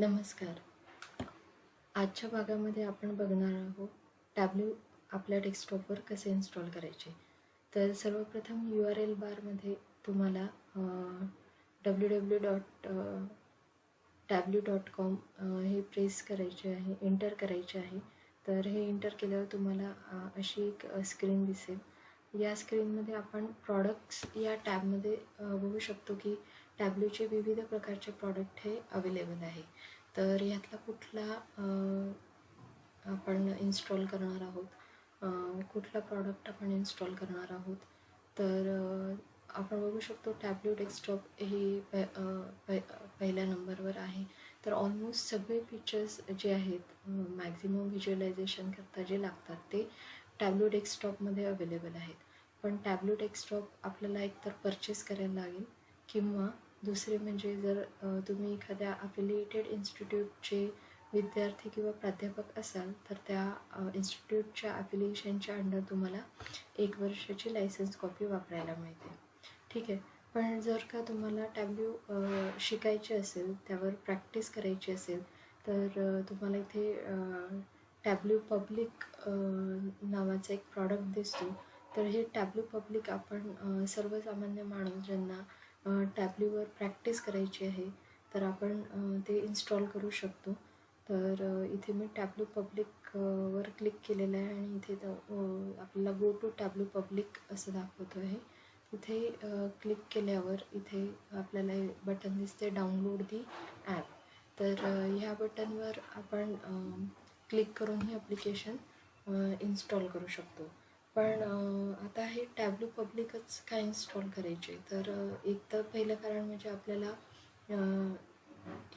नमस्कार. आजच्या भागामध्ये आपण बघणार आहोत टॅब्ल्यू आपल्या डेस्कटॉपवर कसे इन्स्टॉल करायचे. तर सर्वप्रथम यू आर एल बारमध्ये तुम्हाला W W dot W dot com हे प्रेस करायचे आहे एंटर करायचे आहे. तर हे एंटर केल्यावर तुम्हाला अशी एक स्क्रीन दिसेल. या स्क्रीनमध्ये आपण प्रॉडक्ट्स या टॅबमध्ये बघू शकतो की टॅब्ल्यूचे विविध प्रकारचे प्रॉडक्ट हे अवेलेबल आहे. तर यातला कुठला आपण इन्स्टॉल करणार आहोत? कुठला प्रॉडक्ट आपण इन्स्टॉल करणार आहोत? तर आपण बघू शकतो टॅब्ल्यू डेस्कटॉप हे प प पहिल्या नंबरवर आहे. तर ऑलमोस्ट सगळे फीचर्स जे आहेत मॅक्झिमम व्हिज्युअलायझेशन करता जे लागतात ते टॅब्ल्यू डेस्कटॉपमध्ये अवेलेबल आहेत. पण टॅब्लेट डेस्कटॉप आपल्याला एकतर परचेस करायला लागेल किंवा दुसरे म्हणजे जर तुम्ही एखाद्या अफिलिएटेड इन्स्टिट्यूटचे विद्यार्थी किंवा प्राध्यापक असाल तर त्या इन्स्टिट्यूटच्या अफिलिएशनच्या अंडर तुम्हाला एक वर्षाची लायसन्स कॉपी वापरायला मिळते. ठीक आहे? पण जर का तुम्हाला टॅब्ल्यू शिकायची असेल त्यावर प्रॅक्टिस करायची असेल तर तुम्हाला इथे टॅब्ल्यू पब्लिक नावाचा एक प्रॉडक्ट दिसतो. तर हे टॅब्ल्यू पब्लिक आपण सर्वसामान्य माणूस ज्यांना टॅब्ल्यूवर प्रॅक्टिस करायची आहे तर आपण ते इन्स्टॉल करू शकतो. तर इथे मी टॅब्लू पब्लिक वर क्लिक केलेलं आहे आणि इथे आपल्याला गो टू टॅब्लू पब्लिक असं दाखवतो आहे. इथे क्लिक केल्यावर इथे आपल्याला बटन दिसते डाउनलोड दी ॲप. तर ह्या बटनवर आपण क्लिक करून हे ॲप्लिकेशन इन्स्टॉल करू शकतो. पण आता हे पब्लिकच काय इन्स्टॉल करायचे? तर एक तर पहिलं कारण म्हणजे आपल्याला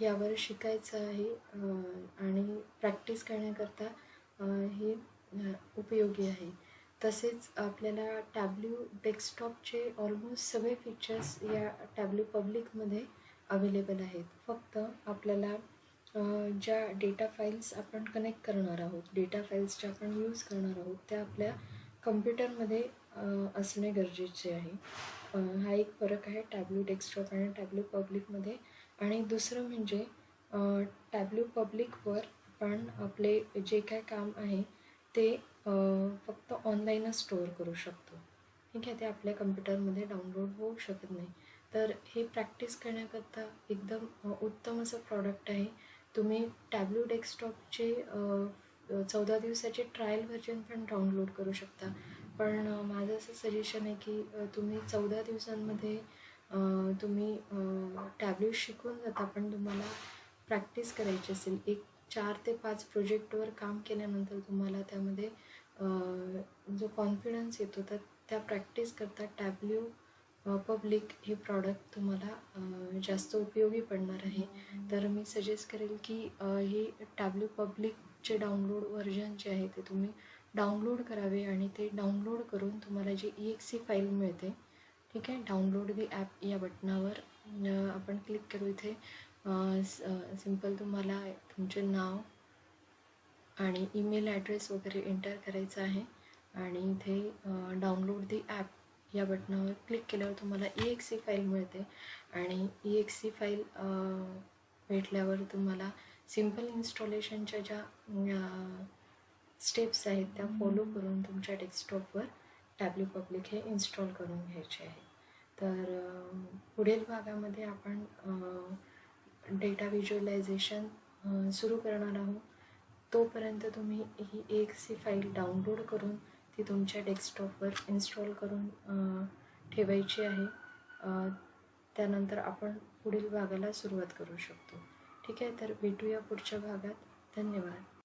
यावर शिकायचं आहे आणि प्रॅक्टिस करण्याकरता हे उपयोगी आहे. तसेच आपल्याला टॅब्ल्यू डेस्कटॉपचे ऑलमोस्ट सगळे फीचर्स या टॅब्ल्यू पब्लिकमध्ये अवेलेबल आहेत. फक्त आपल्याला ज्या डेटा फाईल्स आपण कनेक्ट करणार आहोत डेटा फाईल्स ज्या आपण यूज करणार आहोत त्या आपल्या कम्प्युटरमध्ये असणे गरजेचे आहे. हा एक फरक आहे टॅब्लू डेस्कटॉप आणि टॅब्लू पब्लिकमध्ये आणि दुसरं म्हणजे टॅब्लू टॅब्ल्यू पब्लिकवर आपण आपले जे काय काम आहे ते फक्त ऑनलाईनच स्टोअर करू शकतो. ठीक आहे? ते आपल्या कम्प्युटरमध्ये डाउनलोड होऊ शकत नाही. तर हे प्रॅक्टिस करण्याकरता एकदम उत्तम असं प्रॉडक्ट आहे. तुम्ही टॅब्लू डेस्कटॉपचे चौदा दिवसाचे ट्रायल व्हर्जन पण डाउनलोड करू शकता. पण माझं असं सजेशन आहे की तुम्ही चौदा दिवसांमध्ये तुम्ही टॅब्ल्यू शिकून जाता पण तुम्हाला प्रॅक्टिस करायची असेल. एक चार ते पाच प्रोजेक्टवर काम केल्यानंतर तुम्हाला त्यामध्ये जो कॉन्फिडन्स येतो तर त्या प्रॅक्टिस करता टॅब्ल्यू पब्लिक हे प्रॉडक्ट तुम्हाला जास्त उपयोगी पडणार आहे. तर मी सजेस्ट करेल की अ, हे पब्लिक पब्लिकचे डाउनलोड व्हर्जन जे आहे ते तुम्ही डाउनलोड करावे आणि ते डाउनलोड करून तुम्हाला G E X C file मिळते ठीक आहे? डाउनलोड दी ॲप या बटनावर आपण क्लिक करू इथे. सिंपल तुम्हाला तुमचे नाव आणि ईमेल ॲड्रेस वगैरे एंटर करायचा आहे. आणि इथे डाउनलोड दी ॲप या बटनावर क्लिक केल्यावर तुम्हाला ई एक्स सी फाईल मिळते. आणि ई एक्स सी फाईल भेटल्यावर तुम्हाला सिंपल इन्स्टॉलेशनच्या ज्या स्टेप्स आहेत त्या फॉलो करून तुमच्या डेस्कटॉपवर टॅब्ल्यू पब्लिक हे इन्स्टॉल करून घ्यायचे आहे. तर पुढील भागामध्ये आपण डेटा व्हिज्युअलायझेशन सुरू करणार आहोत. तोपर्यंत तुम्ही ही एक सी फाईल डाउनलोड करून ती तुमच्या डेस्कटॉपवर इन्स्टॉल करून ठेवायची आहे. त्यानंतर आपण पुढील भागाला सुरुवात करू शकतो. ठीक आहे तर भेटूया पुढच्या भागात. धन्यवाद.